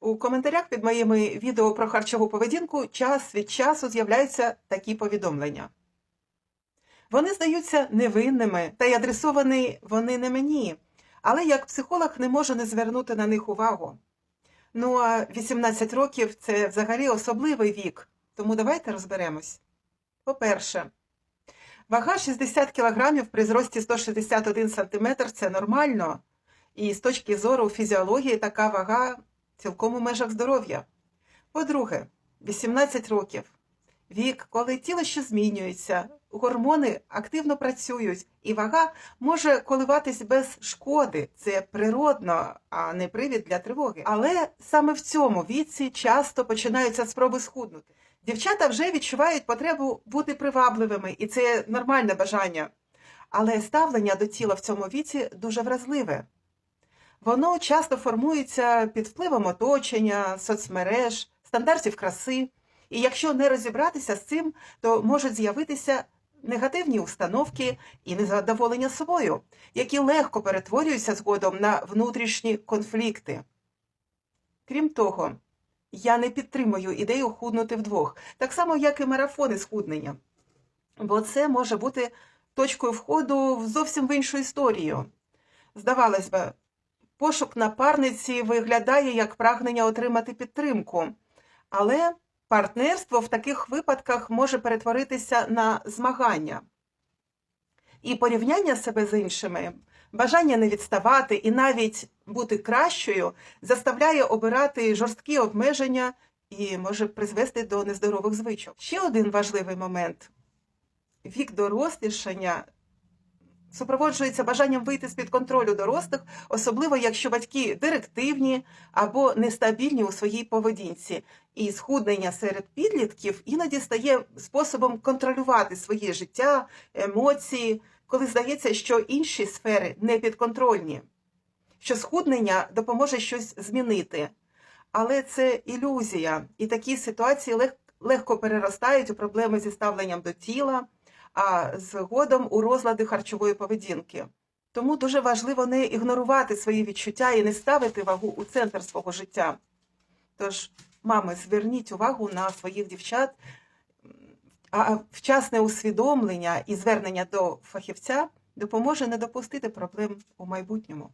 У коментарях під моїми відео про харчову поведінку час від часу з'являються такі повідомлення. Вони здаються невинними та й адресовані вони не мені, але як психолог не можу не звернути на них увагу. Ну а 18 років це взагалі особливий вік, тому давайте розберемось. По-перше, вага 60 кг при зрості 161 см це нормально, і з точки зору фізіології така вага цілком у межах здоров'я. По-друге, 18 років. Вік, коли тіло ще змінюється, гормони активно працюють, і вага може коливатись без шкоди. Це природно, а не привід для тривоги. Але саме в цьому віці часто починаються спроби схуднути. Дівчата вже відчувають потребу бути привабливими, і це нормальне бажання. Але ставлення до тіла в цьому віці дуже вразливе. Воно часто формується під впливом оточення, соцмереж, стандартів краси. І якщо не розібратися з цим, то можуть з'явитися негативні установки і незадоволення собою, які легко перетворюються згодом на внутрішні конфлікти. Крім того, я не підтримую ідею худнути вдвох, так само, як і марафони схуднення, бо це може бути точкою входу в зовсім в іншу історію. Здавалось би, пошук напарниці виглядає як прагнення отримати підтримку, але партнерство в таких випадках може перетворитися на змагання. І порівняння себе з іншими, бажання не відставати і навіть бути кращою заставляє обирати жорсткі обмеження і може призвести до нездорових звичок. Ще один важливий момент: вік дорослішання супроводжується бажанням вийти з-під контролю дорослих, особливо якщо батьки директивні або нестабільні у своїй поведінці. І схуднення серед підлітків іноді стає способом контролювати своє життя, емоції, коли здається, що інші сфери не підконтрольні, що схуднення допоможе щось змінити. Але це ілюзія, і такі ситуації лег- легко переростають у проблеми зі ставленням до тіла, а згодом у розлади харчової поведінки. Тому дуже важливо не ігнорувати свої відчуття і не ставити вагу у центр свого життя. Тож, мами, зверніть увагу на своїх дівчат, а вчасне усвідомлення і звернення до фахівця допоможе не допустити проблем у майбутньому.